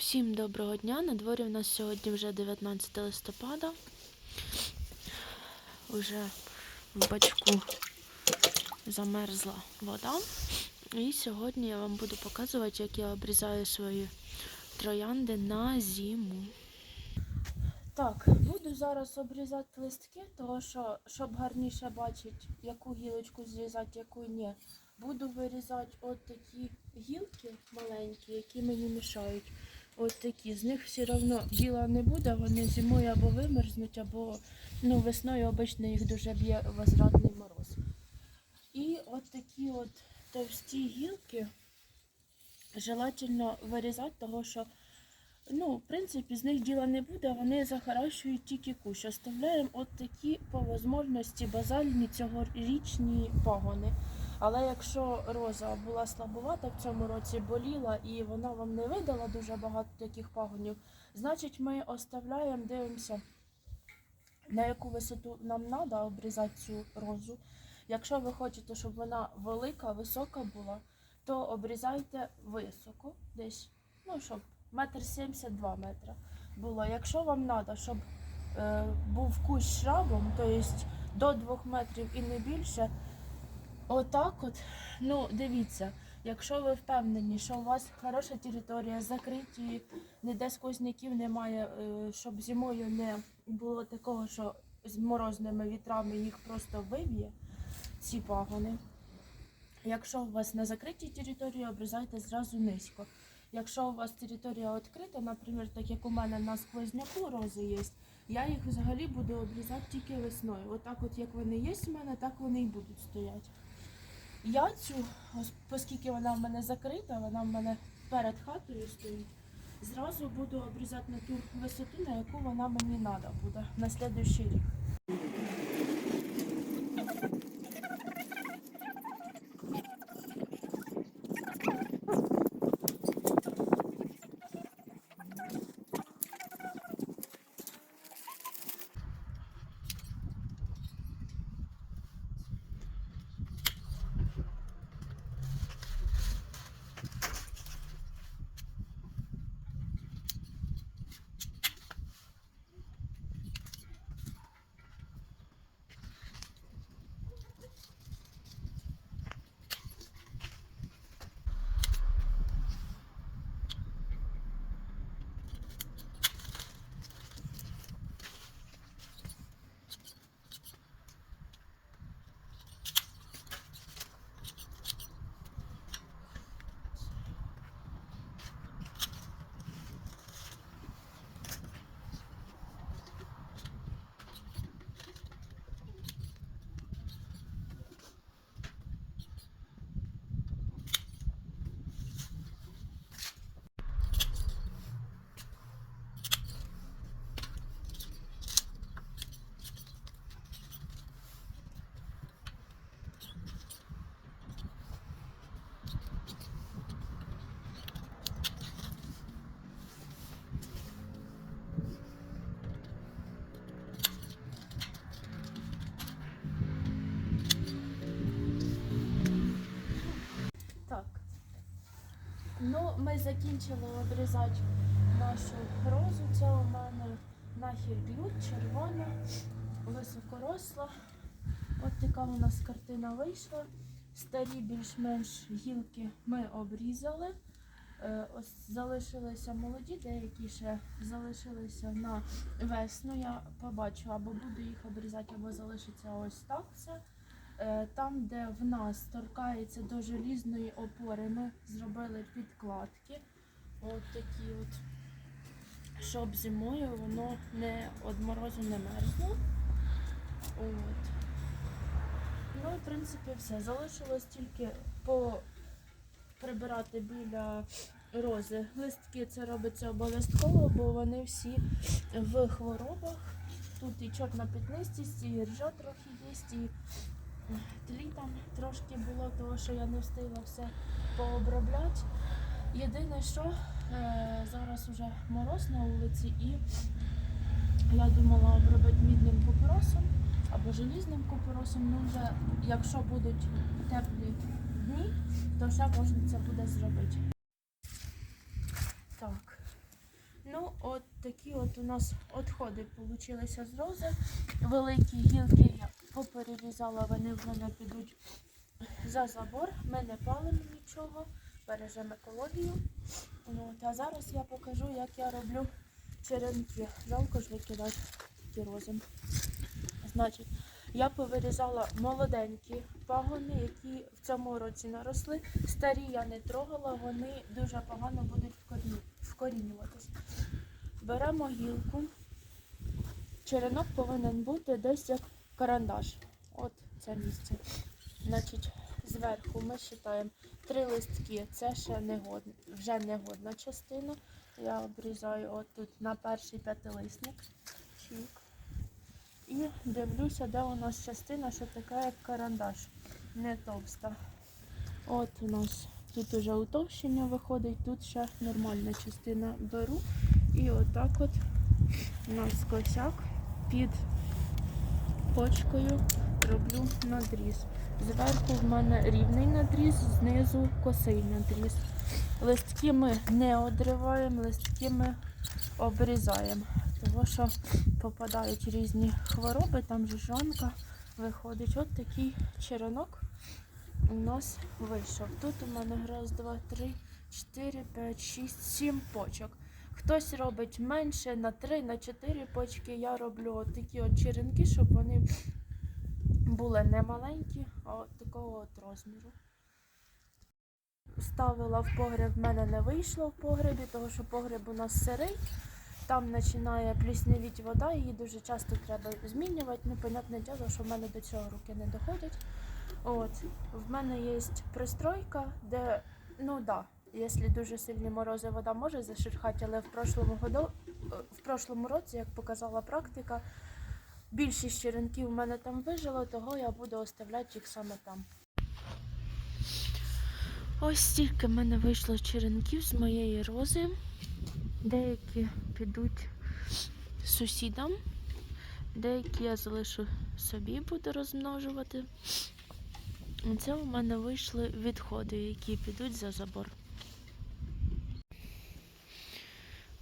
Всім доброго дня. На дворі в нас сьогодні вже 19 листопада. Уже в бачку замерзла вода. І сьогодні я вам буду показувати, як я обрізаю свої троянди на зиму. Так, буду зараз обрізати листки, тому що, щоб гарніше бачити, яку гілочку зрізати, яку ні. Буду вирізати от такі гілки маленькі, які мені мішають. От такі. З них все одно діла не буде, вони зимою або вимерзнуть, або ну, весною обично їх дуже б'є возвратний мороз. І от такі от товсті гілки желательно вирізати, тому що ну, в принципі, з них діла не буде, вони захаращують тільки кущ. Оставляємо от такі по можливості базальні цьогорічні пагони. Але якщо роза була слабувата в цьому році, боліла і вона вам не видала дуже багато таких пагонів, значить ми оставляємо, дивимося, на яку висоту нам треба обрізати цю розу. Якщо ви хочете, щоб вона велика, висока була, то обрізайте високо, десь, ну, щоб метр сімдесят два метра було. Якщо вам треба, щоб е, був кущ шрабом, то є до двох метрів і не більше, отак от, ну дивіться, якщо ви впевнені, що у вас хороша територія, закриті, ніде сквозняків немає, е, щоб зимою не було такого, що з морозними вітрами їх просто виб'є, ці пагони. Якщо у вас на закритій території, обрізайте зразу низько. Якщо у вас територія відкрита, наприклад, так як у мене на сквозняку рози є, я їх взагалі буду обрізати тільки весною. Отак, от як вони є у мене, так вони і будуть стояти. Я цю, оскільки вона в мене закрита, вона в мене перед хатою стоїть, зразу буду обрізати на ту висоту, на яку вона мені треба буде на наступний рік. Так. Ну, ми закінчили обрізати нашу розу. Це у мене нахід глют, червона, високоросла. От така у нас картина вийшла. Старі більш-менш гілки ми обрізали. Е, Ось залишилися молоді, деякі ще залишилися на весну. Я побачу, або буду їх обрізати, або залишиться ось так все. Е, Там, де в нас торкається до желізної опори, ми зробили підкладки. От такі от, щоб зимою воно не від морозу не мерзло. От. Ну, в принципі, все. Залишилось тільки по прибирати біля рози. Листки це робиться обов'язково, бо вони всі в хворобах. Тут і чорна пітнистість, і ржа трохи є, і тлі там трошки було, того що я не встигла все пообробляти. Єдине, що е, зараз уже мороз на вулиці, і я думала обробити мідним купоросом або желізним купоросом. Ну вже якщо будуть теплі дні, то ще можна це буде зробити. Так, Ну, от такі от у нас відходи получилися з рози. Великі гілки я поперерізала, вони в мене підуть за забор. Ми не палимо нічого, бережемо екологію. От, а зараз я покажу, як я роблю черенки. Жалко ж викидати ті рози. Значить, я повирізала молоденькі пагони, які в цьому році наросли. Старі я не трогала, вони дуже погано будуть вкоріню- вкорінюватись. Беремо гілку. Черенок повинен бути десь як карандаш. От це місце. Значить, зверху ми вважаємо три листки. Це ще не годна, вже негодна частина. Я обрізаю от тут на перший п'ятилисник. Чик. І дивлюся, де у нас частина, що така як карандаш, не товста. От у нас тут уже утовщення виходить, тут ще нормальна частина беру. І отак от у нас косяк під почкою роблю надріз. Зверху в мене рівний надріз, знизу косий надріз. Листки ми не одриваємо, листки ми обрізаємо. Тому що попадають різні хвороби, там же жонка виходить. От такий черенок у нас вийшов. Тут у мене раз, два, три, чотири, п'ять, шість, сім почок. Хтось робить менше на три, на чотири почки. Я роблю такі от черенки, щоб вони були не маленькі, а от такого от розміру. Ставила в погреб, в мене не вийшло в погребі, тому що погреб у нас сирий. Там починає пліснявіть вода, її дуже часто треба змінювати. Ну, понятне діло, що в мене до цього руки не доходять. От, в мене є пристройка, де, ну да, якщо дуже сильні морози, вода може зашерхати, але в прошлому, году, е, в прошлому році, як показала практика, більшість черенків у мене там вижило, того я буду оставляти їх саме там. Ось стільки в мене вийшло черенків з моєї рози. Деякі підуть сусідам, деякі я залишу собі, буду розмножувати. Це у мене вийшли відходи, які підуть за забор.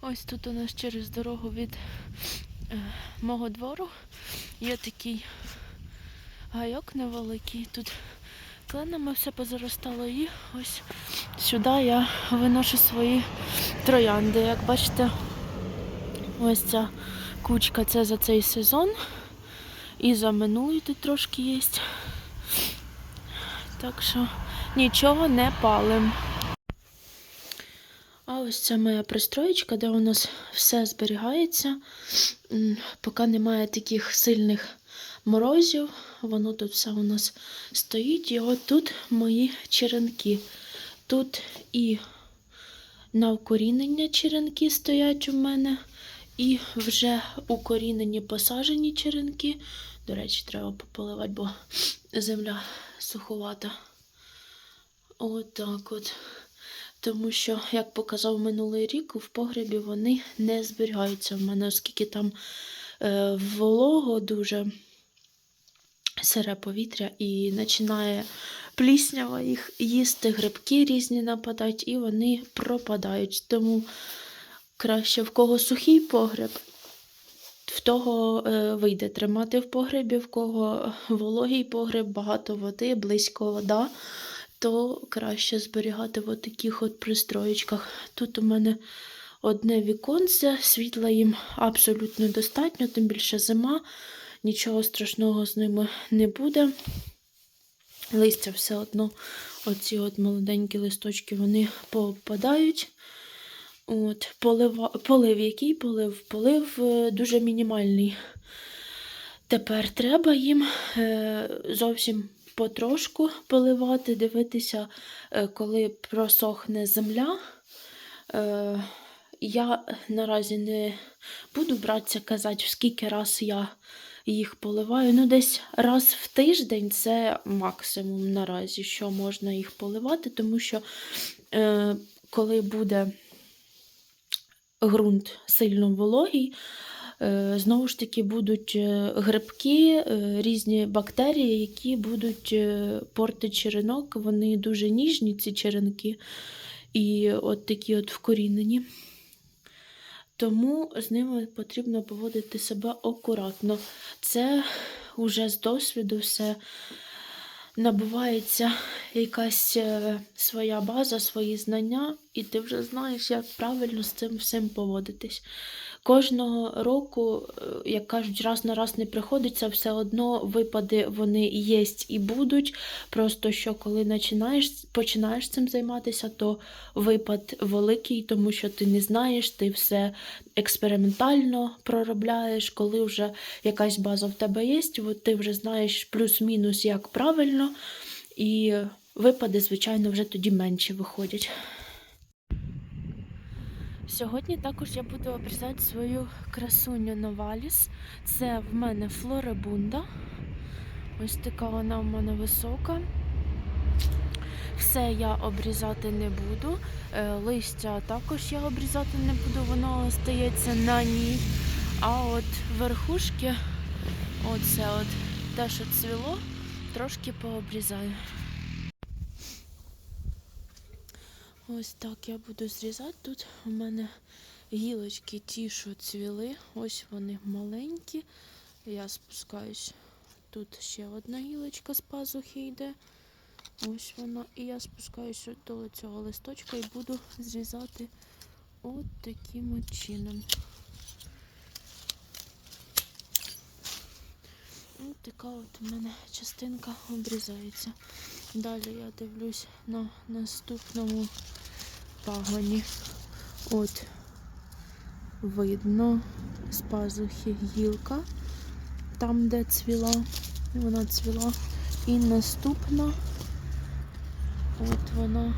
Ось тут у нас через дорогу від е, мого двору є такий гайок невеликий. Тут кленами все позаростало і ось сюди я виношу свої троянди. Як бачите, ось ця кучка це за цей сезон. І за минулий тут трошки є. Так що нічого не палим. Ось це моя пристроєчка, де у нас все зберігається. Поки немає таких сильних морозів, воно тут все у нас стоїть. І от тут мої черенки. Тут і на укорінення черенки стоять у мене, і вже укорінені посажені черенки. До речі, треба пополивати, бо земля суховата. Отак от. Тому що, як показав минулий рік, в погребі вони не зберігаються в мене, оскільки там е, волого дуже сире повітря і починає пліснява їх їсти, грибки різні нападають, і вони пропадають. Тому краще в кого сухий погреб, в того е, вийде тримати в погребі, в кого вологий погреб, багато води, близько вода, то краще зберігати в таких от пристроєчках. Тут у мене одне віконце, світла їм абсолютно достатньо, тим більше зима, нічого страшного з ними не буде. Листя все одно, оці от молоденькі листочки, вони попадають. От, полива, полив який полив? Полив е, дуже мінімальний. Тепер треба їм е, зовсім потрошку поливати, дивитися, е, коли просохне земля. Е, я наразі не буду братися казати, скільки раз я їх поливаю. Ну, десь раз в тиждень це максимум наразі, що можна їх поливати, тому що е, коли буде ґрунт сильно вологий, знову ж таки будуть е, грибки, е, різні бактерії, які будуть е, портити черенок. Вони дуже ніжні, ці черенки, і от такі от вкорінені. Тому з ними потрібно поводити себе акуратно. Це вже з досвіду все набувається якась е, своя база, свої знання, і ти вже знаєш, як правильно з цим всім поводитись. Кожного року, е, як кажуть, раз на раз не приходиться, все одно випади вони є і будуть. Просто що коли починаєш, починаєш цим займатися, то випад великий, тому що ти не знаєш, ти все експериментально проробляєш, коли вже якась база в тебе є, ти вже знаєш плюс-мінус, як правильно, і випади, звичайно, вже тоді менше виходять. Сьогодні також я буду обрізати свою красуню Новаліс. Це в мене флорибунда. Ось така вона в мене висока. Все я обрізати не буду. Е, Листя також я обрізати не буду, воно остається на ній. А от верхушки, оце от те, що цвіло, трошки пообрізаю. Ось так я буду зрізати. Тут у мене гілочки ті, що цвіли. Ось вони маленькі. Я спускаюсь. Тут ще одна гілочка з пазухи йде. Ось вона. І я спускаюся до цього листочка і буду зрізати от таким чином. Ось така от у мене частинка обрізається. Далі я дивлюсь на наступному пагоні. От видно з пазухи гілка, там, де цвіла, вона цвіла. І наступна, от вона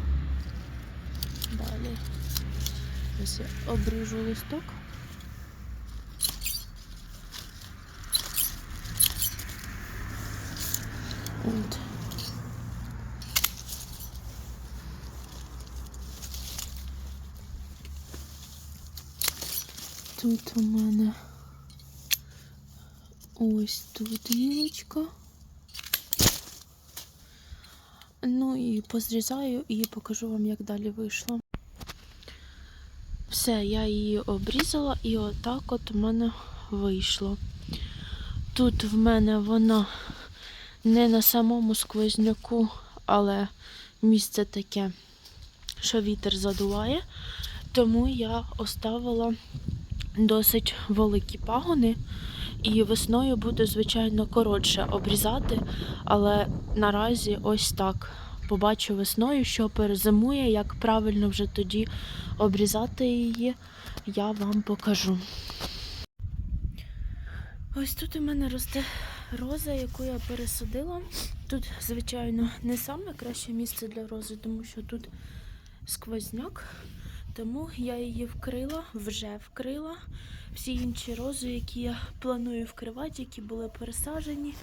далі. Ось я обріжу листок. От. Тут у мене ось тут гілочка. Ну і позрізаю і покажу вам, як далі вийшло. Все, я її обрізала і отак от у мене вийшло. Тут в мене вона не на самому сквозняку, але місце таке, що вітер задуває, тому я оставила досить великі пагони. І весною буду, звичайно, коротше обрізати, але наразі ось так. Побачу весною, що перезимує, як правильно вже тоді обрізати її, я вам покажу. Ось тут у мене росте роза, яку я пересадила. Тут, звичайно, не саме краще місце для рози, тому що тут сквозняк. Тому я її вкрила, вже вкрила. Всі інші рози, які я планую вкривати, які були пересаджені,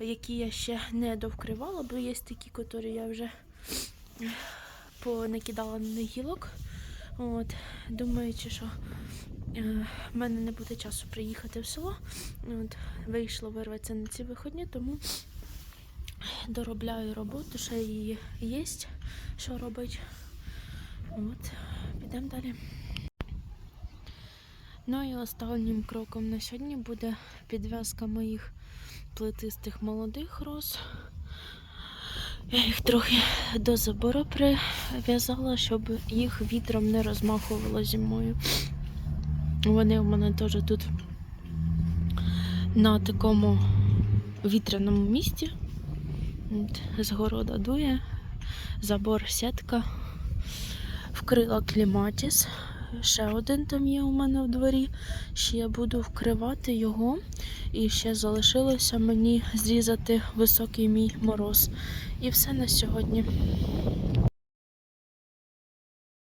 які я ще не довкривала, бо є такі, які я вже понакидала на гілок. От, Думаючи, що е, в мене не буде часу приїхати в село. От, Вийшло вирватися на ці виходні, тому доробляю роботу, ще її є, що робити. От, підемо далі. Ну і останнім кроком на сьогодні буде підв'язка моїх плетистих молодих роз. Я їх трохи до забору прив'язала, щоб їх вітром не розмахувало зимою. Вони у мене теж тут на такому вітряному місці. Згорода дує, забор сітка, вкрила кліматіс. Ще один там є у мене в дворі. Ще я буду вкривати його. І ще залишилося мені зрізати високий мій мороз. І все на сьогодні.